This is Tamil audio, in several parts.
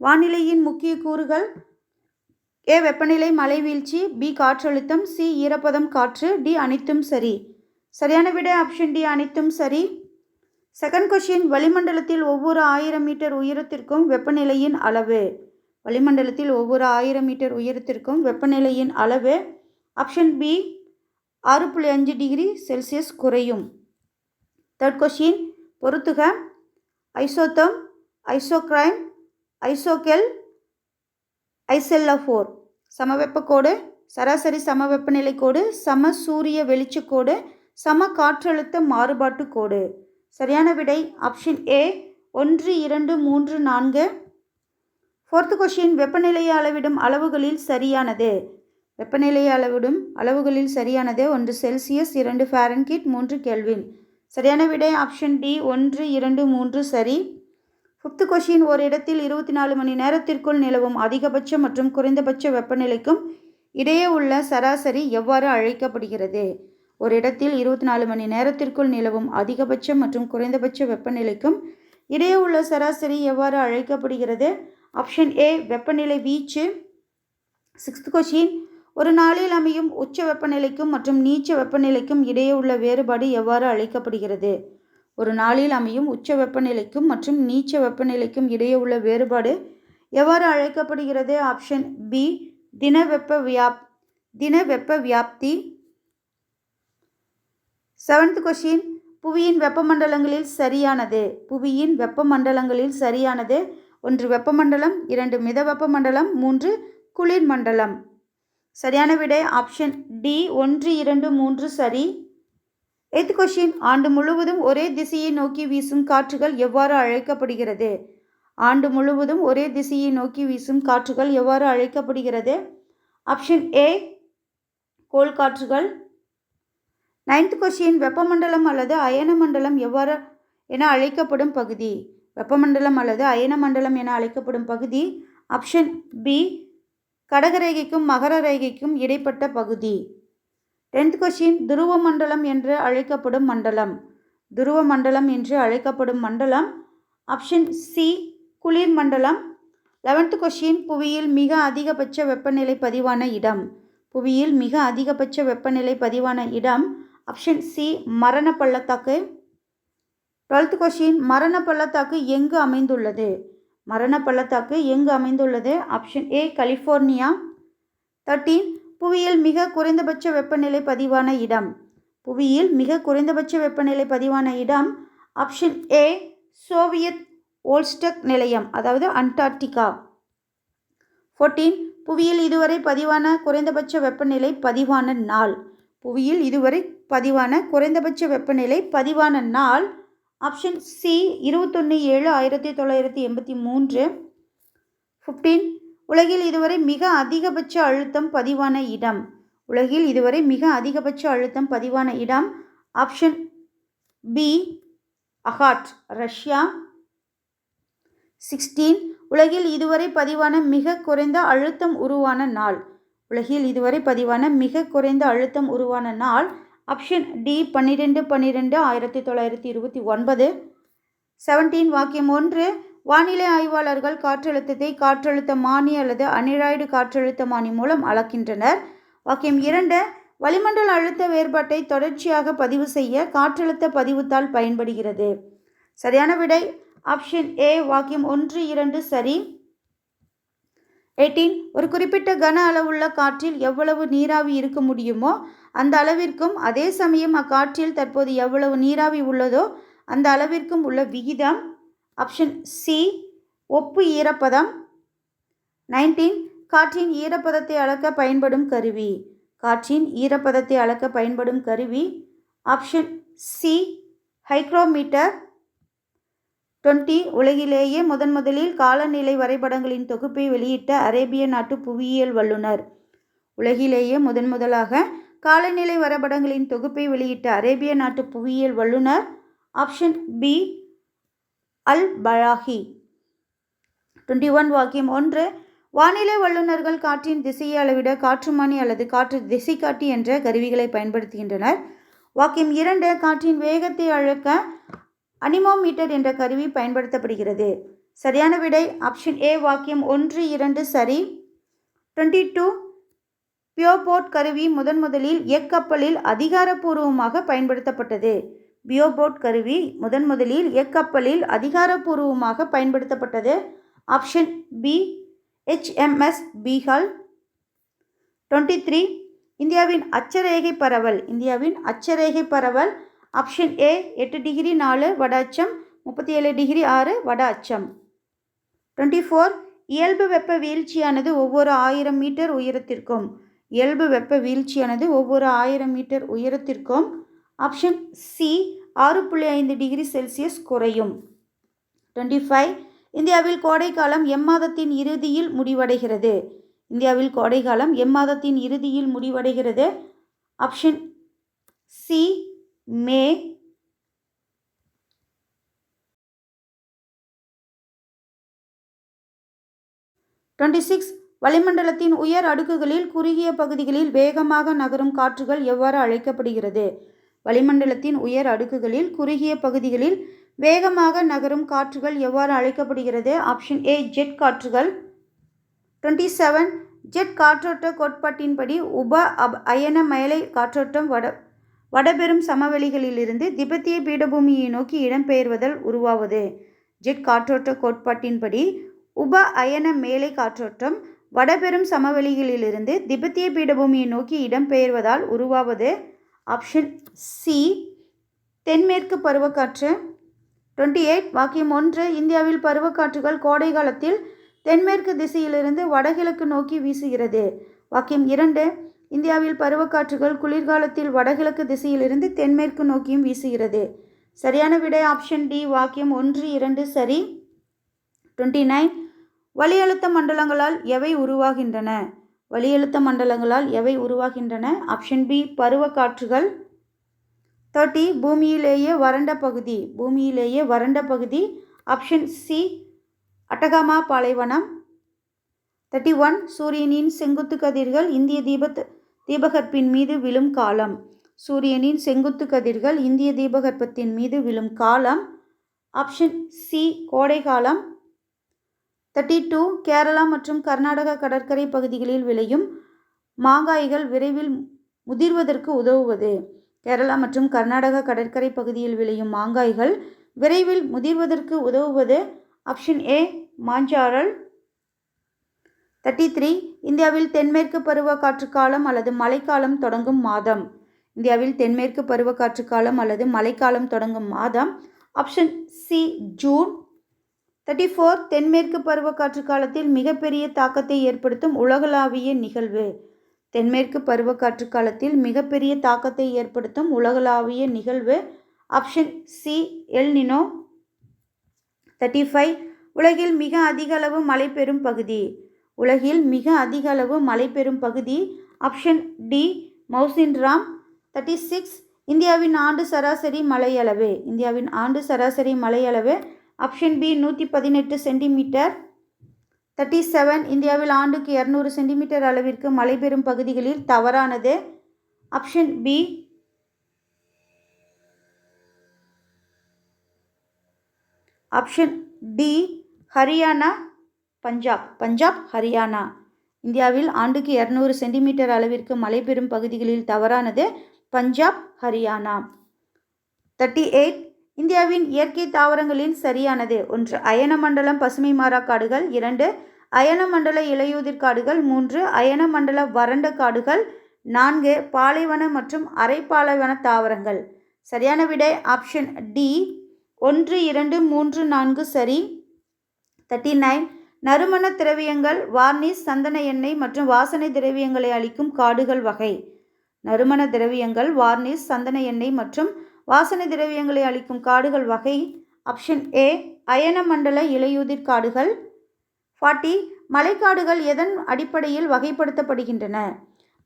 வானிலையின் முக்கிய கூறுகள். ஏ. வெப்பநிலை மழை வீழ்ச்சி. பி. காற்றழுத்தம். சி. ஈரப்பதம் காற்று. டி. அனைத்தும் சரி. சரியான விட ஆப்ஷன் டி அனைத்தும் சரி. செகண்ட் கொஷின் வளிமண்டலத்தில் ஒவ்வொரு ஆயிரம் மீட்டர் உயரத்திற்கும் வெப்பநிலையின் அளவு. வளிமண்டலத்தில் ஒவ்வொரு ஆயிரம் மீட்டர் உயரத்திற்கும் வெப்பநிலையின் அளவு. ஆப்ஷன் பி ஆறு புள்ளி அஞ்சு டிகிரி செல்சியஸ் குறையும். தேர்ட் கொஷின் பொறுத்துக. Isotherm isocryme isohel ஐசெல்லஃபோர். சமவெப்பக்கோடு சராசரி சமவெப்பநிலை கோடு சம சூரிய வெளிச்சக்கோடு சம காற்றழுத்த மாறுபாட்டு கோடு. சரியான விடை ஆப்ஷன் ஏ ஒன்று இரண்டு மூன்று நான்கு. ஃபோர்த்து கொஷின் வெப்பநிலையை அளவிடும் அளவுகளில் சரியானது. வெப்பநிலையை அளவிடும் அளவுகளில் சரியானது ஒன்று செல்சியஸ் இரண்டு ஃபாரன்கிட் மூன்று கெல்வின். சரியான விடை ஆப்ஷன் டி ஒன்று இரண்டு மூன்று சரி. ஃபிஃப்த் கொஷின் ஒரு இடத்தில் இருபத்தி நாலு மணி நேரத்திற்குள் நிலவும் அதிகபட்ச மற்றும் குறைந்தபட்ச வெப்பநிலைக்கும் இடையே உள்ள சராசரி எவ்வாறு அழைக்கப்படுகிறது? ஒரு இடத்தில் இருபத்தி நாலு மணி நேரத்திற்குள் நிலவும் அதிகபட்ச மற்றும் குறைந்தபட்ச வெப்பநிலைக்கும் இடையே உள்ள சராசரி எவ்வாறு அழைக்கப்படுகிறது? ஆப்ஷன் ஏ வெப்பநிலை வீச்சு. சிக்ஸ்த் கொஷின் ஒரு நாளில் அமையும் உச்ச வெப்பநிலைக்கும் மற்றும் நீச்ச வெப்பநிலைக்கும் இடையே உள்ள வேறுபாடு எவ்வாறு அழைக்கப்படுகிறது? ஒரு நாளில் அமையும் உச்ச வெப்பநிலைக்கும் மற்றும் நீச்ச வெப்பநிலைக்கும் இடையே உள்ள வேறுபாடு எவ்வாறு அழைக்கப்படுகிறது? ஆப்ஷன் பி தின வெப்ப வியாப் தின வெப்ப வியாப்தி. செவன்த் கொஷின் புவியின் வெப்பமண்டலங்களில் சரியானது. புவியின் வெப்பமண்டலங்களில் சரியானது. ஒன்று வெப்பமண்டலம் இரண்டு மித வெப்பமண்டலம் மூன்று குளிர் மண்டலம் சரியான விடை ஆப்ஷன் டி ஒன்று இரண்டு மூன்று சரி. எய்த் கொஷின் ஆண்டு முழுவதும் ஒரே திசையை நோக்கி வீசும் காற்றுகள் எவ்வாறு அழைக்கப்படுகிறது? ஆண்டு முழுவதும் ஒரே திசையை நோக்கி வீசும் காற்றுகள் எவ்வாறு அழைக்கப்படுகிறது? ஆப்ஷன் ஏ கோல் காற்றுகள் நைன்த் கொஷின் வெப்பமண்டலம் அல்லது அயன மண்டலம் எவ்வாறு என அழைக்கப்படும் பகுதி? வெப்பமண்டலம் அல்லது அயன மண்டலம் என அழைக்கப்படும் பகுதி. ஆப்ஷன் பி கடகரேகைக்கும் மகர ரேகைக்கும் இடைப்பட்ட பகுதி. டென்த் கொஷின் துருவ மண்டலம் என்று அழைக்கப்படும் மண்டலம். துருவ மண்டலம் என்று அழைக்கப்படும் மண்டலம். ஆப்ஷன் சி குளிர் மண்டலம். லெவன்த் கொஷின் புவியில் மிக அதிகபட்ச வெப்பநிலை பதிவான இடம். புவியில் மிக அதிகபட்ச வெப்பநிலை பதிவான இடம். ஆப்ஷன் சி மரண பள்ளத்தாக்கு டுவெல்த் கொஷின் மரண பள்ளத்தாக்கு எங்கு அமைந்துள்ளது? மரண பள்ளத்தாக்கு எங்கு அமைந்துள்ளது? Option A California. தேர்ட்டீன் புவியில் மிக குறைந்தபட்ச வெப்பநிலை பதிவான இடம். புவியில் மிக குறைந்தபட்ச வெப்பநிலை பதிவான இடம் ஆப்ஷன் ஏ சோவியத் ஓல்ஸ்டக் நிலையம் அதாவது அண்டார்டிகா. ஃபோர்டீன் புவியில் இதுவரை பதிவான குறைந்தபட்ச வெப்பநிலை பதிவான நாள். புவியில் இதுவரை பதிவான குறைந்தபட்ச வெப்பநிலை பதிவான நாள் ஆப்ஷன் சி இருபத்தொன்று ஏழு ஆயிரத்தி தொள்ளாயிரத்தி எண்பத்தி மூன்று. ஃபிஃப்டீன் உலகில் இதுவரை மிக அதிகபட்ச அழுத்தம் பதிவான இடம். உலகில் இதுவரை மிக அதிகபட்ச அழுத்தம் பதிவான இடம் ஆப்ஷன் பி அகாட் ரஷ்யா. சிக்ஸ்டீன் உலகில் இதுவரை பதிவான மிக குறைந்த அழுத்தம் உருவான நாள். உலகில் இதுவரை பதிவான மிக குறைந்த அழுத்தம் உருவான நாள் ஆப்ஷன் டி பன்னிரெண்டு பன்னிரெண்டு ஆயிரத்தி தொள்ளாயிரத்தி இருபத்தி ஒன்பது. செவன்டீன் வாக்கியம் ஒன்று வானிலை ஆய்வாளர்கள் காற்றழுத்தத்தை காற்றழுத்த மானி அல்லது அனிராய்டு காற்றழுத்தமானி மூலம் அளக்கின்றனர். வாக்கியம் இரண்டு வளிமண்டல அழுத்த வேறுபாட்டை தொடர்ச்சியாக பதிவு செய்ய காற்றழுத்த பதிவுத்தாள் பயன்படுகிறது. சரியான விடை ஆப்ஷன் ஏ வாக்கியம் ஒன்று இரண்டு சரி. எயிட்டீன் ஒரு குறிப்பிட்ட கன அளவுள்ள காற்றில் எவ்வளவு நீராவி இருக்க முடியுமோ அந்த அளவிற்கும் அதே சமயம் அக்காற்றில் தற்போது எவ்வளவு நீராவி உள்ளதோ அந்த அளவிற்கும் உள்ள விகிதம் ஆப்ஷன் சி ஒப்பு ஈரப்பதம். நைன்டீன் காற்றின் ஈரப்பதத்தை அளக்க பயன்படும் கருவி. காற்றின் ஈரப்பதத்தை அளக்க பயன்படும் கருவி. ஆப்ஷன் சி ஹைக்ரோமீட்டர் டுவெண்ட்டி உலகிலேயே முதன் முதலில் காலநிலை வரைபடங்களின் தொகுப்பை வெளியிட்ட அரேபிய நாட்டு புவியியல் வல்லுநர். உலகிலேயே முதன் முதலாக காலநிலை வரைபடங்களின் தொகுப்பை வெளியிட்ட அரேபிய நாட்டு புவியியல் வல்லுனர் ஆப்ஷன் பி அல் பலாஹி டுவெண்ட்டி ஒன் வாக்கியம் ஒன்று வானிலை வல்லுநர்கள் காற்றின் திசையை அளவிட காற்றுமானி அல்லது காற்று திசைக்காட்டி என்ற கருவிகளை பயன்படுத்துகின்றனர். வாக்கியம் இரண்டு காற்றின் வேகத்தை அழக்க அனிமோமீட்டர் என்ற கருவி பயன்படுத்தப்படுகிறது. சரியான விடை ஆப்ஷன் ஏ வாக்கியம் ஒன்று இரண்டு சரி. டுவெண்ட்டி டூ பியோபோர்ட் கருவி முதன் முதலில் எக்கப்பலில் அதிகாரப்பூர்வமாக பயன்படுத்தப்பட்டது. பியோபோட் கருவி முதன் முதலில் எக்கப்பலில் அதிகாரப்பூர்வமாக பயன்படுத்தப்பட்டது. Option B HMS Beagle twenty three இந்தியாவின் அச்சரேகை பரவல். இந்தியாவின் அச்சரேகை பரவல். ஆப்ஷன் ஏ எட்டு டிகிரி நாலு வட அச்சம் முப்பத்தி ஏழு டிகிரி ஆறு வட அச்சம். டுவெண்ட்டி ஃபோர் இயல்பு வெப்ப வீழ்ச்சியானது ஒவ்வொரு ஆயிரம் மீட்டர் உயரத்திற்கும். இயல்பு வெப்ப வீழ்ச்சியானது ஒவ்வொரு ஆயிரம் மீட்டர் உயரத்திற்கும். ஆப்ஷன் சி ஆறு புள்ளி ஐந்து டிகிரி செல்சியஸ் குறையும். டுவெண்ட்டி ஃபைவ் இந்தியாவில் கோடைக்காலம் எம்மாதத்தின் இறுதியில் முடிவடைகிறது. இந்தியாவில் கோடைக்காலம் எம்மாதத்தின் இறுதியில் முடிவடைகிறது. Option C May. Twenty six வளிமண்டலத்தின் உயர் அடுக்குகளில் குறுகிய பகுதிகளில் வேகமாக நகரும் காற்றுகள் எவ்வாறு அழைக்கப்படுகிறது? வளிமண்டலத்தின் உயர் அடுக்குகளில் குறுகிய பகுதிகளில் வேகமாக நகரும் காற்றுகள் எவ்வாறு அழைக்கப்படுகிறது? ஆப்ஷன் ஏ ஜெட் காற்றுகள். டுவெண்ட்டி செவன் ஜெட் காற்றோட்ட கோட்பாட்டின்படி உப அப் அயன மேலை காற்றோட்டம் வட வடபெரும் சமவெளிகளிலிருந்து திபெத்திய பீடபூமியை நோக்கி இடம்பெயர்வதால் உருவாவது. ஜெட் காற்றோட்ட கோட்பாட்டின்படி உப அயன மேலை காற்றோட்டம் வடபெரும் சமவெளிகளிலிருந்து திபெத்திய பீடபூமியை நோக்கி இடம்பெயர்வதால் உருவாவது. ஆப்ஷன் சி தென்மேற்கு பருவக்காற்று. டுவெண்ட்டி எயிட் வாக்கியம் ஒன்று இந்தியாவில் பருவக்காற்றுகள் கோடை காலத்தில் தென்மேற்கு திசையிலிருந்து வடகிழக்கு நோக்கி வீசுகிறது. வாக்கியம் இரண்டு இந்தியாவில் பருவக்காற்றுகள் குளிர்காலத்தில் வடகிழக்கு திசையிலிருந்து தென்மேற்கு நோக்கியும் வீசுகிறது. சரியான விடை ஆப்ஷன் டி வாக்கியம் ஒன்று இரண்டு சரி. டுவெண்ட்டி நைன் வளியழுத்த மண்டலங்களால் எவை உருவாகின்றன? வளியழுத்த மண்டலங்களால் எவை உருவாகின்றன? ஆப்ஷன் பி பருவக்காற்றுகள் தேர்ட்டி பூமியிலேயே வறண்ட பகுதி. பூமியிலேயே வறண்ட பகுதி. ஆப்ஷன் சி அட்டகாமா பாலைவனம். தேர்ட்டி ஒன் சூரியனின் செங்குத்து கதிர்கள் இந்திய தீபத் தீபகற்பின் மீது விழும் காலம். சூரியனின் செங்குத்து கதிர்கள் இந்திய தீபகற்பத்தின் மீது விழும் காலம். ஆப்ஷன் சி கோடை காலம் தேர்ட்டி டூ கேரளா மற்றும் கர்நாடக கடற்கரை பகுதிகளில் விளையும் மாங்காய்கள் விரைவில் முதிர்வதற்கு உதவுவது. கேரளா மற்றும் கர்நாடக கடற்கரை பகுதியில் விளையும் மாங்காய்கள் விரைவில் முதிர்வதற்கு உதவுவது. ஆப்ஷன் ஏ மாஞ்சாரல். தேர்ட்டி த்ரீ இந்தியாவில் தென்மேற்கு பருவக்காற்றுக்காலம் அல்லது மழைக்காலம் தொடங்கும் மாதம். இந்தியாவில் தென்மேற்கு பருவக்காற்று காலம் அல்லது மழைக்காலம் தொடங்கும் மாதம். Option C June thirty four தென்மேற்கு பருவக்காற்று காலத்தில் மிகப்பெரிய தாக்கத்தை ஏற்படுத்தும் உலகளாவிய நிகழ்வு. தென்மேற்கு பருவக்காற்று காலத்தில் மிகப்பெரிய தாக்கத்தை ஏற்படுத்தும் உலகளாவிய நிகழ்வு. Option C El Nino thirty five உலகில் மிக அதிக அளவு மழை பெறும் பகுதி. உலகில் மிக அதிக அளவு மழை பெறும் பகுதி. Option D Mawsynram thirty six இந்தியாவின் ஆண்டு சராசரி மழையளவு. இந்தியாவின் ஆண்டு சராசரி மழையளவு ஆப்ஷன் பி நூற்றி பதினெட்டு சென்டிமீட்டர் தேர்ட்டி செவன் இந்தியாவில் ஆண்டுக்கு இரநூறு சென்டிமீட்டர் அளவிற்கு மழை பெறும் பகுதிகளில் தவறானது. Option B option D Haryana Punjab. Punjab Haryana. இந்தியாவில் ஆண்டுக்கு இரநூறு சென்டிமீட்டர் அளவிற்கு மழை பெறும் பகுதிகளில் தவறானது. பஞ்சாப் ஹரியானா. தேர்ட்டி எயிட் இந்தியாவின் இயற்கை தாவரங்களில் சரியானது. ஒன்று அயன மண்டலம் பசுமை மாறா காடுகள். இரண்டு அயன மண்டல இலையுதிர் காடுகள். மூன்று அயன மண்டல வறண்ட காடுகள். நான்கு பாலைவன மற்றும் அரை பாலைவன தாவரங்கள். சரியான விடை ஆப்ஷன் டி. ஒன்று இரண்டு மூன்று நான்கு சரி. தேர்ட்டி நைன் நறுமண திரவியங்கள் வார்னிஸ் சந்தன எண்ணெய் மற்றும் வாசனை திரவியங்களை அளிக்கும் காடுகள் வகை. நறுமண திரவியங்கள் வார்னிஸ் சந்தன எண்ணெய் மற்றும் வாசனை திரவியங்களை அளிக்கும் காடுகள் வகை. ஆப்ஷன் ஏ அயனமண்டல இலையுதிர் காடுகள். ஃபார்ட்டி மலைக்காடுகள் எதன் அடிப்படையில் வகைப்படுத்தப்படுகின்றன?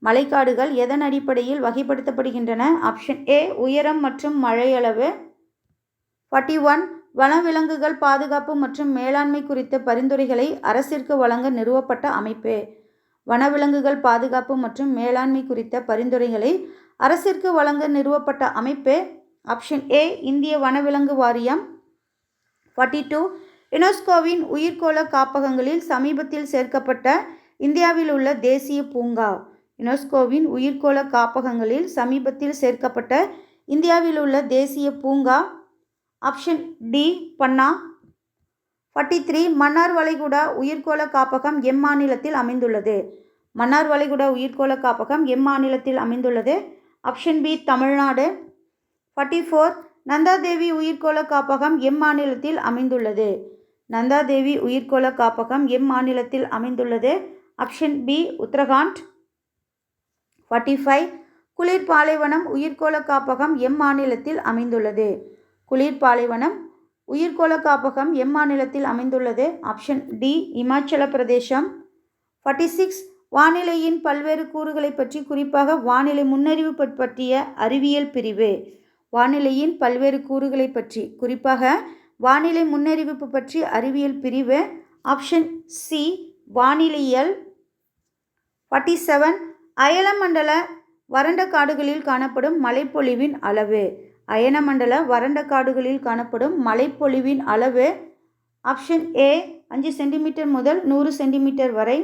மலைக்காடுகள் எதன் அடிப்படையில் வகைப்படுத்தப்படுகின்றன? ஆப்ஷன் ஏ உயரம் மற்றும் மழையளவு. ஃபார்ட்டி ஒன் வனவிலங்குகள் பாதுகாப்பு மற்றும் மேலாண்மை குறித்த பரிந்துரைகளை அரசிற்கு வழங்க நிறுவப்பட்ட அமைப்பு. வனவிலங்குகள் பாதுகாப்பு மற்றும் மேலாண்மை குறித்த பரிந்துரைகளை அரசிற்கு வழங்க நிறுவப்பட்ட அமைப்பு. ஆப்ஷன் ஏ இந்திய வனவிலங்கு வாரியம். ஃபார்ட்டி டூ யுனெஸ்கோவின் உயிர்கோள காப்பகங்களில் சமீபத்தில் சேர்க்கப்பட்ட இந்தியாவில் உள்ள தேசிய பூங்கா. யுனெஸ்கோவின் உயிர்கோள காப்பகங்களில் சமீபத்தில் சேர்க்கப்பட்ட இந்தியாவில் உள்ள தேசிய பூங்கா. Option D Panna forty three Mannar வளைகுடா உயிர்கோள காப்பகம் எம் மாநிலத்தில் அமைந்துள்ளது. மன்னார் வளைகுடா உயிர்கோள காப்பகம் எம் மாநிலத்தில் அமைந்துள்ளது. Option B Tamil Nadu. Forty four Nanda Devi உயிர்கோள காப்பகம் எம் மாநிலத்தில் அமைந்துள்ளது. நந்தாதேவி உயிர்கோள காப்பகம் எம் மாநிலத்தில் அமைந்துள்ளது. Option B Uttarakhand. Forty five குளிர் பாலைவனம் காப்பகம் எம் மாநிலத்தில் அமைந்துள்ளது. குளிர் பாலைவனம் காப்பகம் எம் மாநிலத்தில் அமைந்துள்ளது. ஆப்ஷன் டி இமாச்சல பிரதேசம். ஃபார்ட்டி சிக்ஸ் வானிலையின் பல்வேறு கூறுகளை பற்றி குறிப்பாக வானிலை முன்னறிவு பற்றிய அறிவியல் பிரிவு. வானிலையின் பல்வேறு கூறுகளை பற்றி. குறிப்பாக வானிலை முன்னறிவிப்பு பற்றி அறிவியல் பிரிவு ஆப்ஷன் சி வானிலையியல் ஃபார்ட்டி செவன் அயனமண்டல வறண்ட காடுகளில் காணப்படும் மழைப்பொழிவின் அளவு. அயனமண்டல வறண்ட காடுகளில் காணப்படும் மழைப்பொழிவின் அளவு ஆப்ஷன் ஏ அஞ்சு சென்டிமீட்டர் முதல் நூறு சென்டிமீட்டர் வரை.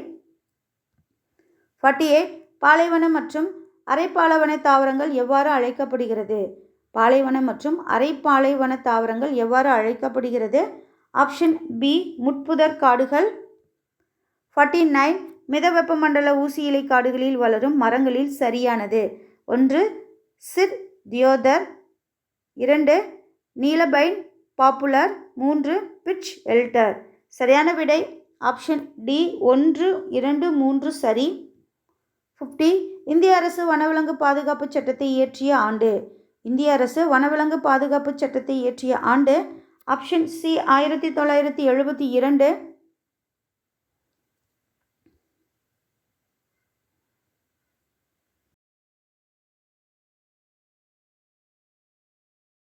ஃபார்ட்டி எயிட் பாலைவனம் மற்றும் அரைப்பாலைவன தாவரங்கள் எவ்வாறு அழைக்கப்படுகிறது? பாலைவன மற்றும் அரைப்பாலைவன தாவரங்கள் எவ்வாறு அழைக்கப்படுகிறது? ஆப்ஷன் பி முட்புதர் காடுகள். ஃபார்ட்டி நைன் மித வெப்பமண்டல ஊசி இலை காடுகளில் வளரும் மரங்களில் சரியானது. ஒன்று சிர் தியோதர். இரண்டு நீலபைன் பாப்புலர். மூன்று பிட்ச் எல்டர். சரியான விடை? ஆப்ஷன் டி ஒன்று இரண்டு மூன்று சரி. ஃபிஃப்டி இந்திய அரசு வனவிலங்கு பாதுகாப்பு சட்டத்தை இயற்றிய ஆண்டு. இந்திய அரசு வனவிலங்கு பாதுகாப்பு சட்டத்தை இயற்றிய ஆண்டு ஆப்ஷன் சி ஆயிரத்தி தொள்ளாயிரத்தி எழுபத்தி இரண்டு